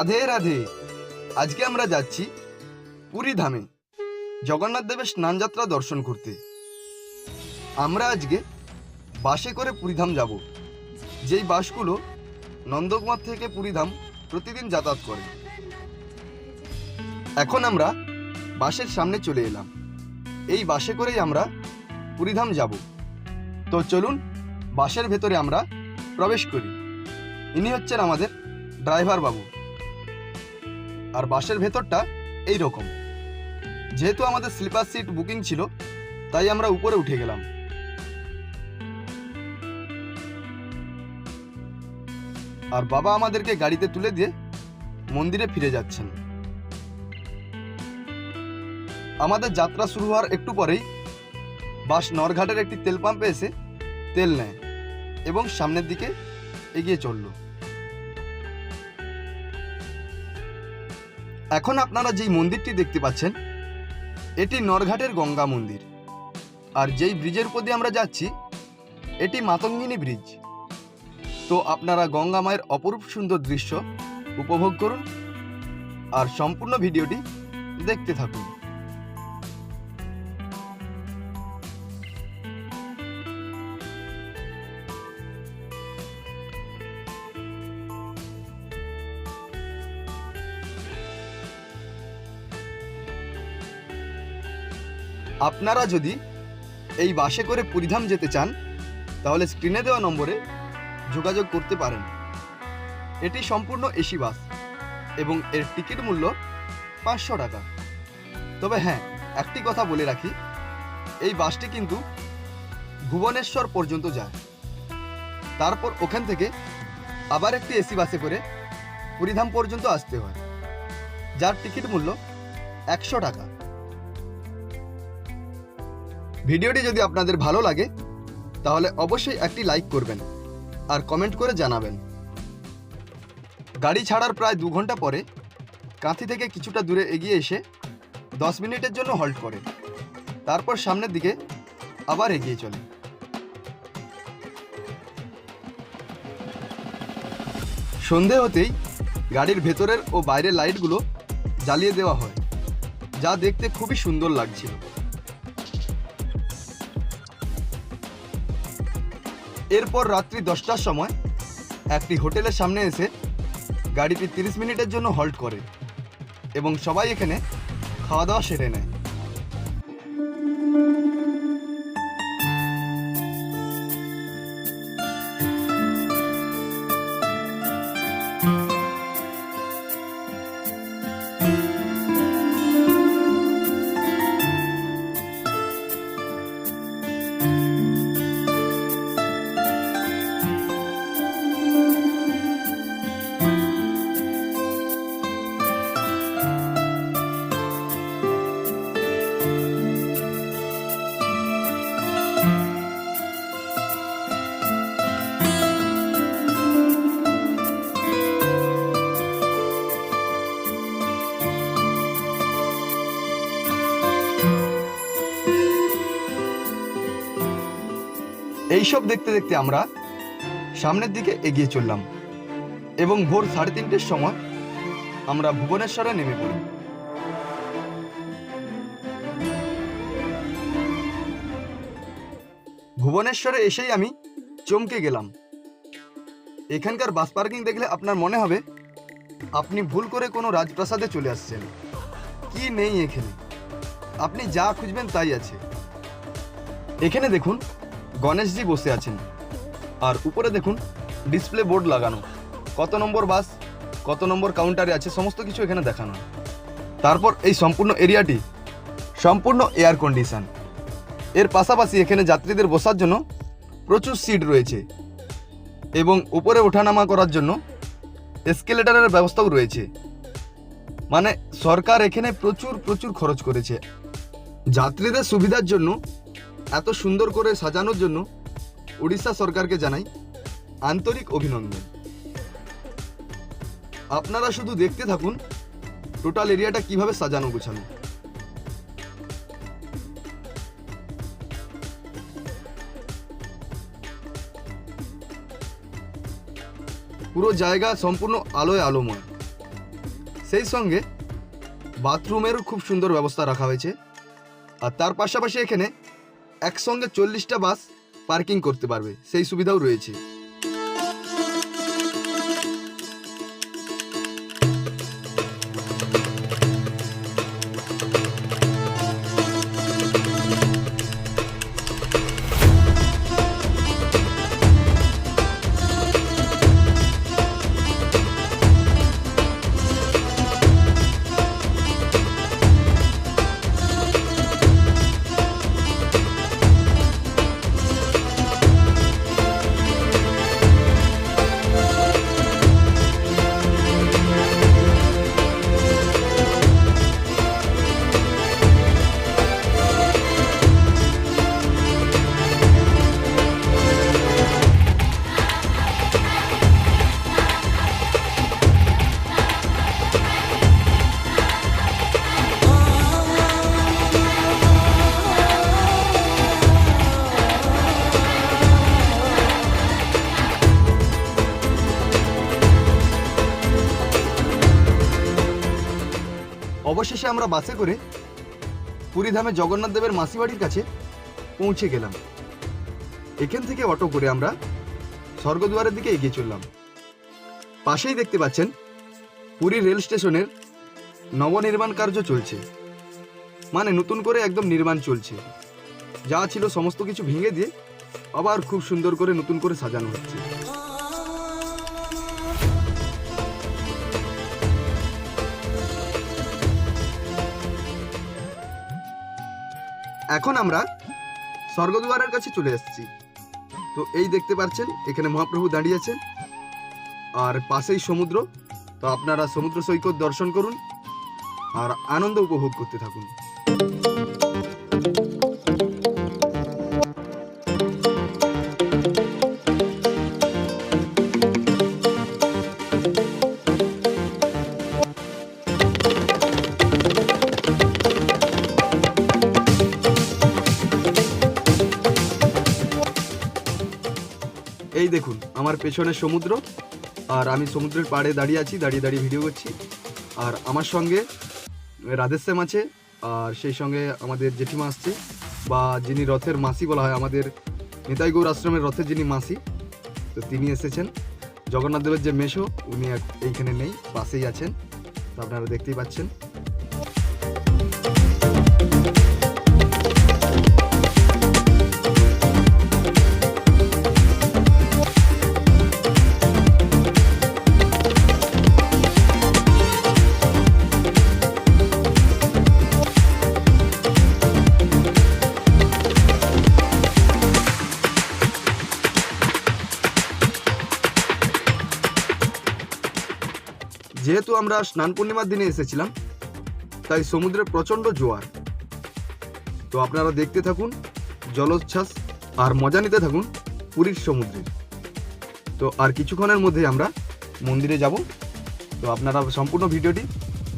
রাধে রাধে। আজকে আমরা যাচ্ছি পুরী ধামে। জগন্নাথ দেবের স্নানযাত্রা দর্শন করতে। আমরা আজকে বাসে করে পুরীধাম যাব। যেই বাসগুলো নন্দকুমার থেকে পুরীধাম প্রতিদিন যাতায়াত করে। এখন আমরা বাসের সামনে চলে এলাম। এই বাসে করেই আমরা পুরীধাম যাব। তো চলুন, বাসের ভেতরে আমরা প্রবেশ করি। ইনি হচ্ছেন আমাদের ড্রাইভার বাবু আর বাসের ভেতরটা এই রকম যেহেতু আমাদের স্লিপার সিট বুকিং ছিল, তাই আমরা উপরে উঠে গেলাম। আর বাবা আমাদেরকে গাড়িতে তুলে দিয়ে মন্দিরে ফিরে যাচ্ছেন। আমাদের যাত্রা শুরু হওয়ার একটু পরেই বাস নরঘাটের একটি তেল পাম্পে এসে তেল নেয় এবং সামনের দিকে এগিয়ে চলল। এখন আপনারা যেই মন্দিরটি দেখতে পাচ্ছেন, এটি নরঘাটের গঙ্গা মন্দির। আর যেই ব্রিজের উপর দিয়ে আমরা যাচ্ছি, এটি মাতঙ্গিনী ব্রিজ। তো আপনারা গঙ্গা মায়ের অপরূপ সুন্দর দৃশ্য উপভোগ করুন আর সম্পূর্ণ ভিডিওটি দেখতে থাকুন। আপনারা যদি এই বাসে করে পুরীধাম যেতে চান, তাহলে স্ক্রিনে দেওয়া নম্বরে যোগাযোগ করতে পারেন। এটি সম্পূর্ণ এসি বাস এবং এর টিকিট মূল্য পাঁচশো টাকা। তবে হ্যাঁ একটি কথা বলে রাখি, এই বাসটি কিন্তু ভুবনেশ্বর পর্যন্ত যায়। তারপর ওখান থেকে আবার একটি এসি বাসে করে পুরীধাম পর্যন্ত আসতে হয়, যার টিকিট মূল্য একশো টাকা। ভিডিওটি যদি আপনাদের ভালো লাগে, তাহলে অবশ্যই একটি লাইক করবেন আর কমেন্ট করে জানাবেন। গাড়ি ছাড়ার প্রায় দু ঘণ্টা পরে কাঁথি থেকে কিছুটা দূরে এগিয়ে এসে দশ মিনিটের জন্য হল্ট করে। তারপর সামনের দিকে আবার এগিয়ে চলে। সন্ধে হতেই গাড়ির ভেতরের ও বাইরের লাইটগুলো জ্বালিয়ে দেওয়া হয়, যা দেখতে খুবই সুন্দর লাগছিল। এরপর রাত্রি দশটার সময় একটি হোটেলের সামনে এসে গাড়িটি তিরিশ মিনিটের জন্য হল্ট করে এবং সবাই এখানে খাওয়া দাওয়া সেরে নেয়। এইসব দেখতে দেখতে আমরা সামনের দিকে এগিয়ে চললাম এবং ভোর সাড়ে তিনটের সময় আমরা ভুবনেশ্বরে নেমে পড়ি। ভুবনেশ্বরে এসেই আমি চমকে গেলাম। এখানকার বাস পার্কিং দেখলে আপনার মনে হবে আপনি ভুল করে কোনো রাজপ্রাসাদে চলে আসছেন। কি নেই এখানে? আপনি যা খুঁজবেন তাই আছে। এখানে দেখুন গণেশজি বসে আছেন। আর উপরে দেখুন ডিসপ্লে বোর্ড লাগানো। কত নম্বর বাস, কত নম্বর কাউন্টারে আছে, সমস্ত কিছু এখানে দেখানো। তারপর এই সম্পূর্ণ এরিয়াটি সম্পূর্ণ এয়ার কন্ডিশন এর পাশাপাশি এখানে যাত্রীদের বসার জন্য প্রচুর সিট রয়েছে। এবং উপরে ওঠানামা করার জন্য এসকেলেটারের ব্যবস্থাও রয়েছে। মানে সরকার এখানে প্রচুর প্রচুর খরচ করেছে। যাত্রীদের সুবিধার জন্য এত সুন্দর করে সাজানোর জন্য উড়িষ্যা সরকারকে জানাই আন্তরিক অভিনন্দন। আপনারা শুধু দেখতে থাকুন, টোটাল এরিয়াটা কীভাবে সাজানো গোছানো। পুরো জায়গা সম্পূর্ণ আলোয় আলোময়। সেই সঙ্গে বাথরুমেরও খুব সুন্দর ব্যবস্থা রাখা হয়েছে। আর তার পাশাপাশি এখানে একসঙ্গে চল্লিশটা বাস পার্কিং করতে পারবে। সেই সুবিধাও রয়েছে। আমরা বাসে করে পুরীধামে জগন্নাথ দেবের মাসি বাড়ির কাছে পৌঁছে গেলাম। এখান থেকে অটো করে আমরা স্বর্গদুয়ারের দিকে এগিয়ে চললাম। পাশেই দেখতে পাচ্ছেন পুরী রেল স্টেশনের নবনির্মাণ কার্য চলছে। মানে নতুন করে একদম নির্মাণ চলছে। যা ছিল সমস্ত কিছু ভেঙে দিয়ে আবার খুব সুন্দর করে নতুন করে সাজানো হচ্ছে। এখন আমরা স্বর্গদুয়ারের কাছে চলে এসেছি। তো এই দেখতে পাচ্ছেন, এখানে মহাপ্রভু দাঁড়িয়ে আছেন। আর পাশেই সমুদ্র। তো আপনারা সমুদ্র সৈকত দর্শন করুন আর আনন্দ উপভোগ করতে থাকুন। দেখুন, আমার পেছনে সমুদ্র, আর আমি সমুদ্রের পাড়ে দাঁড়িয়ে আছি, দাঁড়িয়ে দাঁড়িয়ে ভিডিও করছি। আর আমার সঙ্গে রাধেশ্যাম আছে, আর সেই সঙ্গে আমাদের জেঠিমা আসছে, বা যিনি রথের মাসি বলা হয়, আমাদের নিতাই গৌর আশ্রমের রথের যিনি মাসি, তো তিনি এসেছেন। জগন্নাথ দেবের যে মেশো, উনি এইখানে নেই বাসেই আছেন, তো আপনারা দেখতেই পাচ্ছেন। আমরা স্নান পূর্ণিমার দিনে এসেছিলাম, তাই সমুদ্রে প্রচণ্ড জোয়ার। তো আপনারা দেখতে থাকুন, জলোচ্ছ্বাস, আর মজা নিতে থাকুন পুরীর সমুদ্রে তো আর কিছুক্ষণের মধ্যে আমরা মন্দিরে যাব। তো আপনারা সম্পূর্ণ ভিডিওটি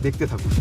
দেখতে থাকুন।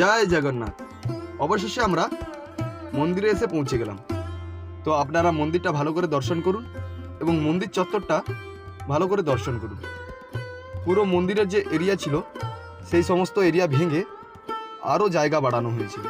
জয় জগন্নাথ। অবশেষে আমরা মন্দিরে এসে পৌঁছে গেলাম। তো আপনারা মন্দিরটা ভালো করে দর্শন করুন এবং মন্দির চত্বরটা ভালো করে দর্শন করুন। পুরো মন্দিরের যে এরিয়া ছিল, সেই সমস্ত এরিয়া ভেঙে আরও জায়গা বাড়ানো হয়েছিল।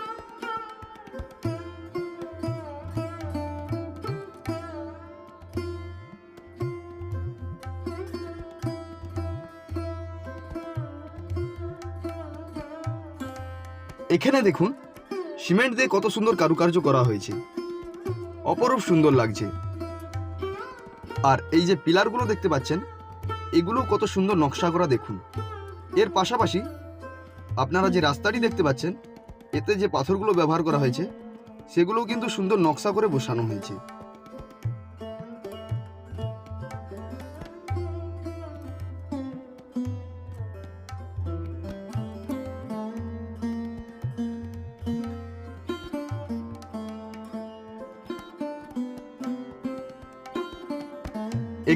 এখানে দেখুন, সিমেন্ট দিয়ে কত সুন্দর কারুকার্য করা হয়েছে। অপরূপ সুন্দর লাগছে। আর এই যে পিলারগুলো দেখতে পাচ্ছেন এগুলো কত সুন্দর নকশা করা দেখুন। এর পাশাপাশি আপনারা যে রাস্তাটি দেখতে পাচ্ছেন, এতে যে পাথরগুলো ব্যবহার করা হয়েছে, সেগুলোও কিন্তু সুন্দর নকশা করে বসানো হয়েছে।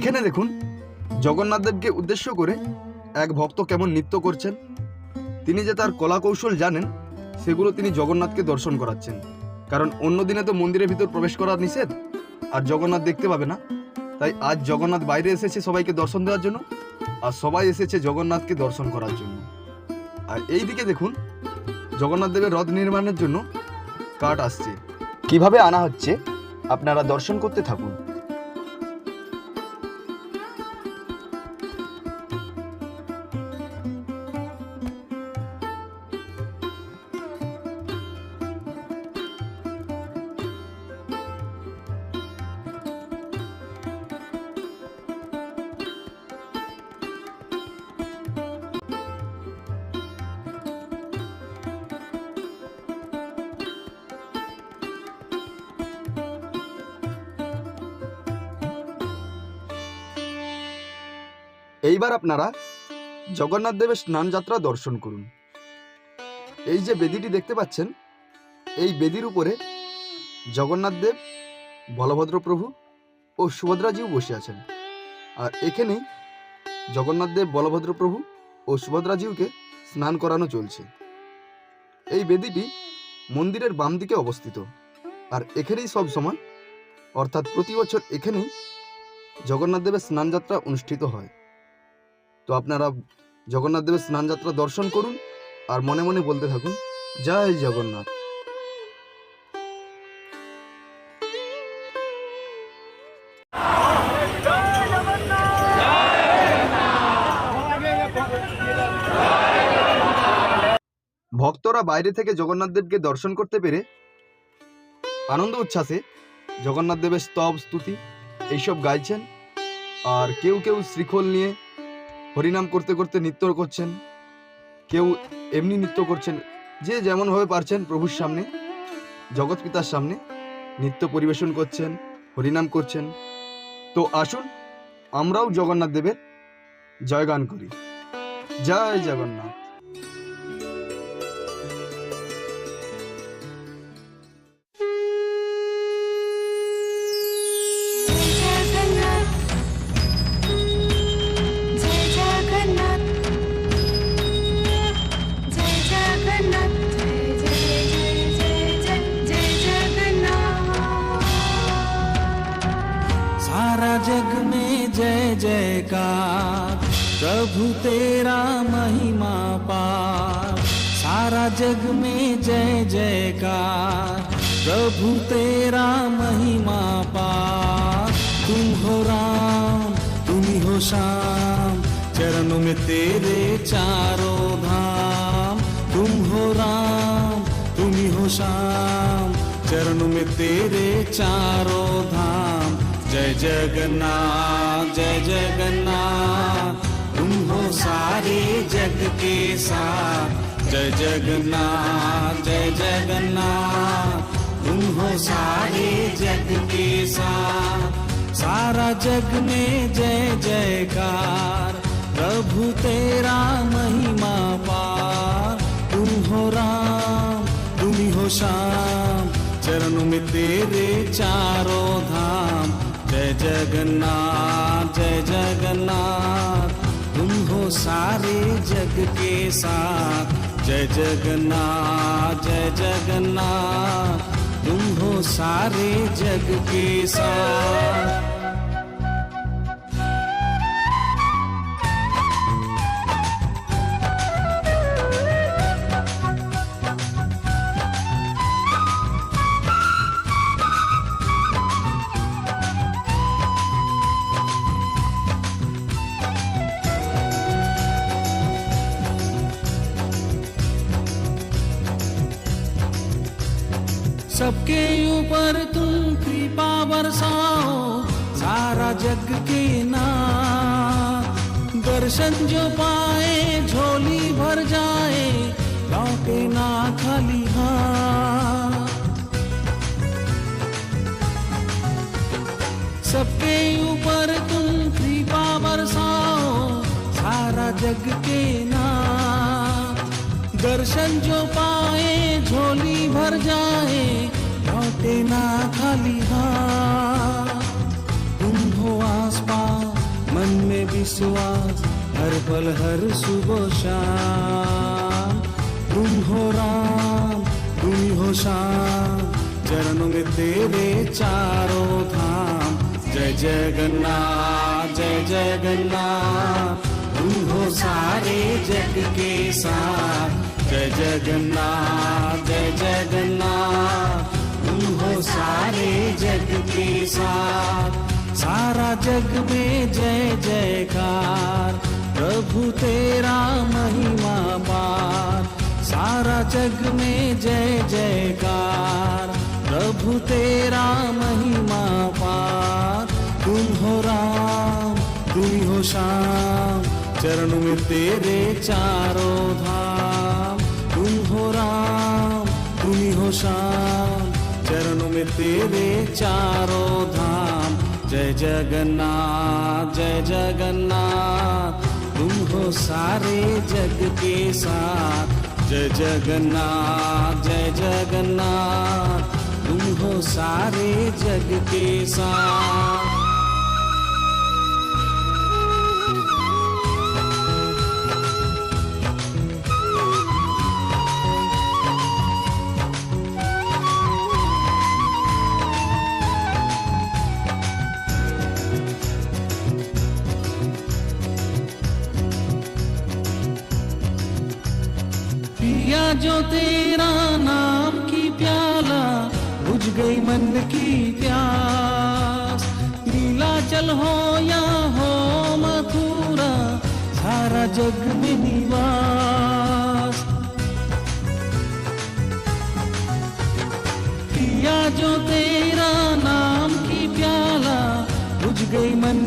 এখানে দেখুন জগন্নাথ দেবকে উদ্দেশ্য করে এক ভক্ত কেমন নৃত্য করছেন। তিনি যে তার কলা কৌশল জানেন, সেগুলো তিনি জগন্নাথকে দর্শন করাচ্ছেন। কারণ অন্য দিনে তো মন্দিরের ভিতর প্রবেশ করা নিষেধ, আর জগন্নাথ দেখতে পাবে না। তাই আজ জগন্নাথ বাইরে এসেছে সবাইকে দর্শন দেওয়ার জন্য, আর সবাই এসেছে জগন্নাথকে দর্শন করার জন্য। আর এই দিকে দেখুন জগন্নাথ দেবের রথ নির্মাণের জন্য কাঠ আসছে। কীভাবে আনা হচ্ছে, আপনারা দর্শন করতে থাকুন। এইবার আপনারা জগন্নাথ দেবের স্নান যাত্রা দর্শন করুন। এই যে বেদিটি দেখতে পাচ্ছেন, এই বেদির উপরে জগন্নাথ দেব, বলভদ্র প্রভু ও সুভদ্রাজিও বসে আছেন। আর এখানেই জগন্নাথ দেব, বলভদ্র প্রভু ও সুভদ্রাজিউকে স্নান করানো চলছে। এই বেদিটি মন্দিরের বাম দিকে অবস্থিত। আর এখানেই সব সময়, অর্থাৎ প্রতি বছর এখানেই জগন্নাথ দেবের স্নানযাত্রা অনুষ্ঠিত হয়। তো আপনারা জগন্নাথ দেবের স্নানযাত্রা দর্শন করুন আর মনে মনে বলতে থাকুন, জয় জগন্নাথ। ভক্তরা বাইরে থেকে জগন্নাথ দেবকে দর্শন করতে পেরে আনন্দ উচ্ছ্বাসে জগন্নাথ দেবের স্তব, স্তুতি, এইসব গাইছেন। আর কেউ কেউ শ্রীখোল নিয়ে হরিনাম করতে করতে নৃত্য করছেন, কেউ এমনি নৃত্য করছেন, যে যেমনভাবে পারছেন প্রভুর সামনে, জগৎ পিতার সামনে নৃত্য পরিবেশন করছেন, হরিনাম করছেন। তো আসুন, আমরাও জগন্নাথ দেবের জয়গান করি। জয় জগন্নাথ। जयकार, प्रभु तेरा महिमा पार तुम हो राम, तुम हो श्याम, चरणों में तेरे चारों धाम। तुम हो राम, तुम हो श्याम, चरणों में तेरे चारों धाम। जय जगन्नाथ जय जगन्नाथ, तुम हो सारे जग के साथ। जय जगन्नाथ जय जगन्नाथ। तुम हो सारे जग के साथ। सारा जग में जय जयकार। प्रभु तेरा महिमा पार। तुम हो राम, तुम ही श्याम। चरणों में तेरे चारों धाम। जय जगन्नाथ जय जगन्नाथ। तुम हो सारे जग के साथ। जय जगन्नाथ जय जगन्नाथ तुम हो सारे जग के साथ। जग के ना। दर्शन जो पाए, झोली भर जाए, लौटे ना खाली सबके ऊपर तुम कृपा बरसाओ, सारा जग के ना। दर्शन जो पाए, झोली भर जाए, लौटे ना खाली विश्वास, हर पल, हर सुबह शाम। तुम हो राम, तुम हो श्याम चरणों में तेरे चारों धाम। जय जगन्नाथ जय जगन्नाथ तुम हो सारे जग के साथ। जय जगन्नाथ जय जगन्नाथ तुम हो सारे जग के साथ। सारा जग में जय जयकार, प्रभु तेरा महिमा पार। सारा जग में जय जयकार, प्रभु तेरा महिमा पार। तुम हो राम, तुम हो श्याम, चरणों में तेरे चारों धाम। तुम हो राम, तुम हो श्याम, चरणों में तेरे चारों जय जगन्नाथ जय जगन्नाथ। तुम हो सारे जग के साथ। जय जगन्नाथ जय जगन्नाथ। तुम हो सारे जग के साथ। तेरा नाम की प्याला, बुझ गई मन की प्यास। नीलाचल हो या हो मथुरा, सारा जग में निवास। पिया जो तेरा नाम की प्याला, बुझ गई मन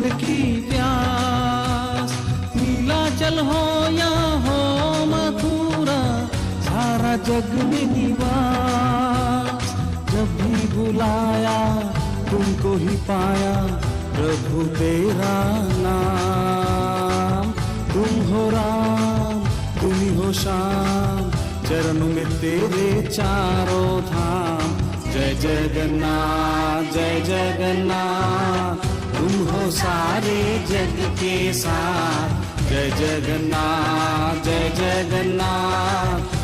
जग में निवास जब भी बुलाया, तुमको ही पाया, प्रभु तेरा नाम। तुम हो राम, तुम ही हो श्याम चरणों में तेरे चारों धाम। जय जगन्नाथ जय जगन्नाथ, तुम हो सारे जग के साथ। जय जगन्नाथ जय जगन्नाथ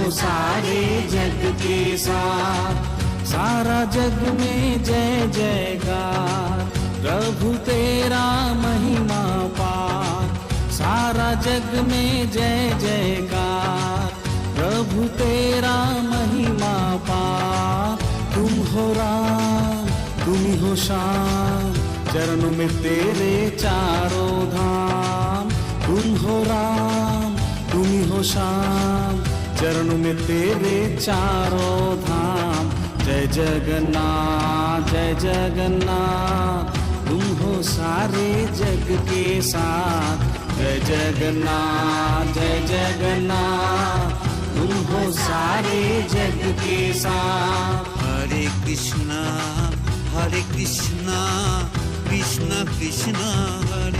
हो सारे जग के साथ, सारा जग में जय जयकार। प्रभु तेरा महिमा पार सारा जग में जय जयकार। प्रभु तेरा महिमा पार तुम हो राम, तुम हो श्याम चरणों में तेरे चारों धाम, तुम हो राम, तुम हो श्याम चरण में तेरे चारों धाम। जय जगन्नाथ जय जगन्नाथ। तुम हो सारे जग के साथ। जय जगन्नाथ जय जगन्नाथ। तुम हो सारे जग के साथ। हरे कृष्णा हरे कृष्णा कृष्णा कृष्णा, हरे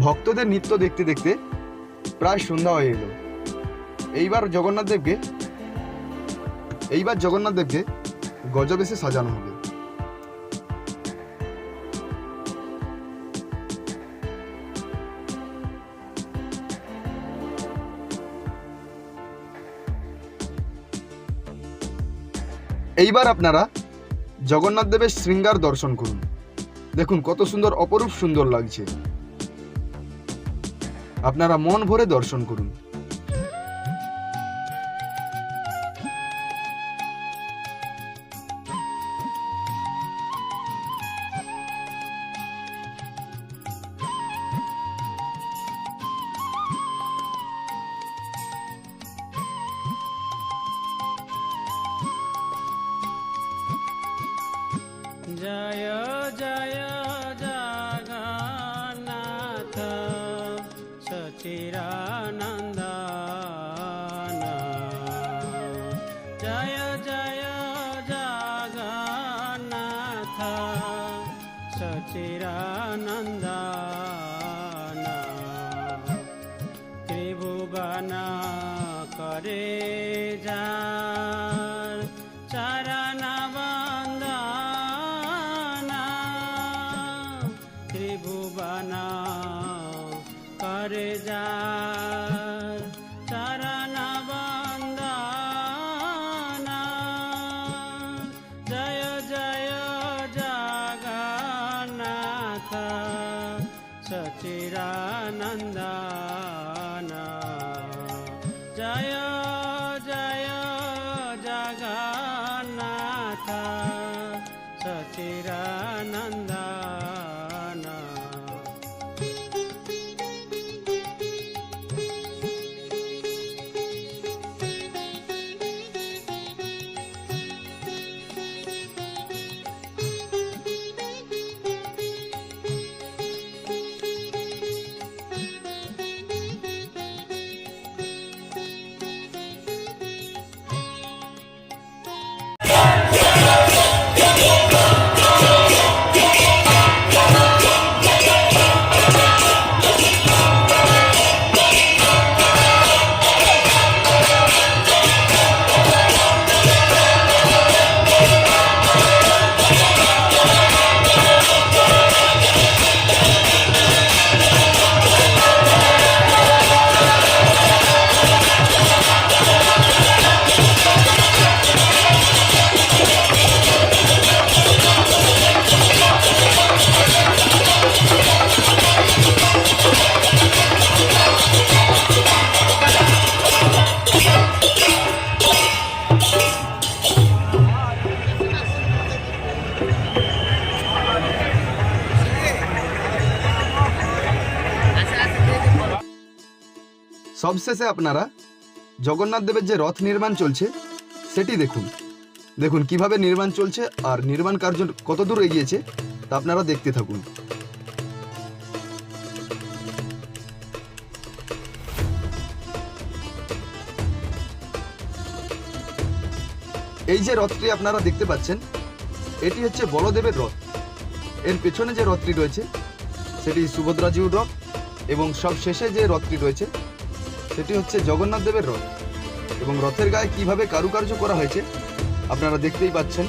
ভক্তদের নৃত্য দেখতে দেখতে প্রায় সন্ধ্যা হয়ে এলো। এইবার জগন্নাথ দেবকে এইবার জগন্নাথ দেবকে গজবেশে সাজানো হবে। এইবার আপনারা জগন্নাথ দেবের শৃঙ্গার দর্শন করুন। দেখুন কত সুন্দর, অপরূপ সুন্দর লাগছে। আপনারা মন ভরে দর্শন করুন। ಚಂದಾ সবশেষে আপনারা জগন্নাথ দেবের যে রথ নির্মাণ চলছে, সেটি দেখুন। দেখুন কীভাবে নির্মাণ চলছে আর নির্মাণ কার্য কত দূর এগিয়েছে, তা আপনারা দেখতে থাকুন। এই যে রথটি আপনারা দেখতে পাচ্ছেন, এটি হচ্ছে বলদেবের রথ। এর পেছনে যে রথটি রয়েছে, সেটি সুভদ্রাজিউর রথ এবং সব শেষে যে রথটি রয়েছে সেটি হচ্ছে জগন্নাথ দেবের রথ। এবং রথের গায়ে কীভাবে কারুকার্য করা হয়েছে, আপনারা দেখতেই পাচ্ছেন।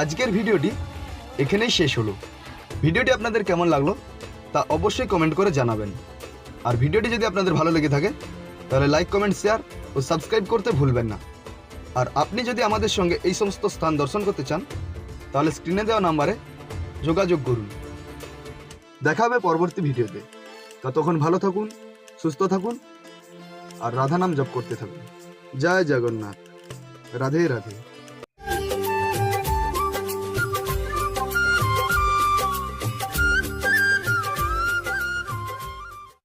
আজকের ভিডিওটি এখানেই শেষ হলো। ভিডিওটি আপনাদের কেমন লাগল তা অবশ্যই কমেন্ট করে জানাবেন। আর ভিডিওটি যদি আপনাদের ভালো লেগে থাকে, তাহলে লাইক কমেন্ট শেয়ার ও সাবস্ক্রাইব করতে ভুলবেন না। আর আপনি যদি আমাদের সঙ্গে এই সমস্ত স্থান দর্শন করতে চান, তাহলে স্ক্রিনে দেওয়া নাম্বারে যোগাযোগ করুন। দেখা হবে পরবর্তী ভিডিওতে। ততক্ষণ ভালো থাকুন, সুস্থ থাকুন, আর রাধা নাম জপ করতে থাকুন। জয় জগন্নাথ। রাধে রাধে।